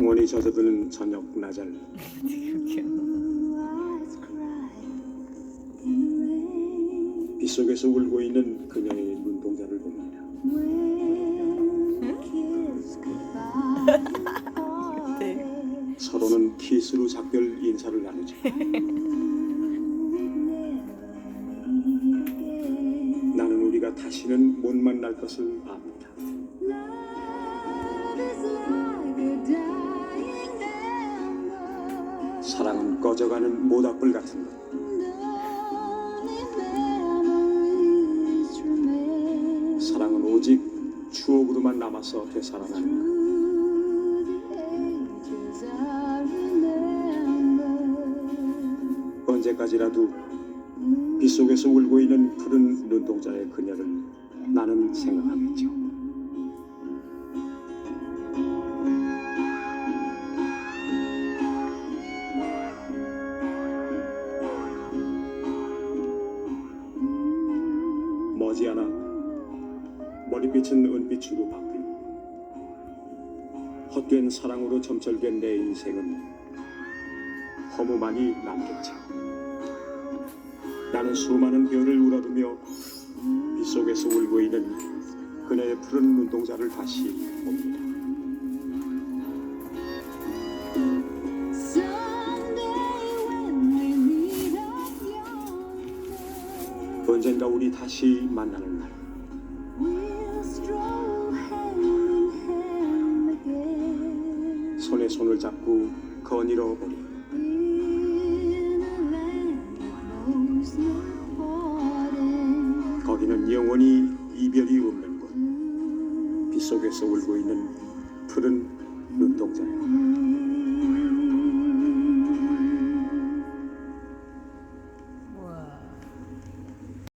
평온이 젖어드는 저녁 나절 빗속에서 울고 있는 그녀의 눈동자를 봅니다. 네. 서로는 키스로 작별 인사를 나누죠. 나는 우리가 다시는 못 만날 것을 압니다. 사랑은 꺼져가는 모닥불 같은 것. 사랑은 오직 추억으로만 남아서 되살아나는 것. 언제까지라도 빗속에서 울고 있는 푸른 눈동자의 그녀를 나는 생각하겠죠. 머지않아 머리빛은 은빛으로 바뀌고 헛된 사랑으로 점철된 내 인생은 허무만이 남겠죠. 나는 수많은 별을 울어두며 빗속에서 울고 있는 그녀의 푸른 눈동자를 다시 봅니다. 언젠가 우리 다시 만나는 날. 손에 손을 잡고 거닐어 보리 거기는 영원히 이별이 없는 곳. 빗속에서 울고 있는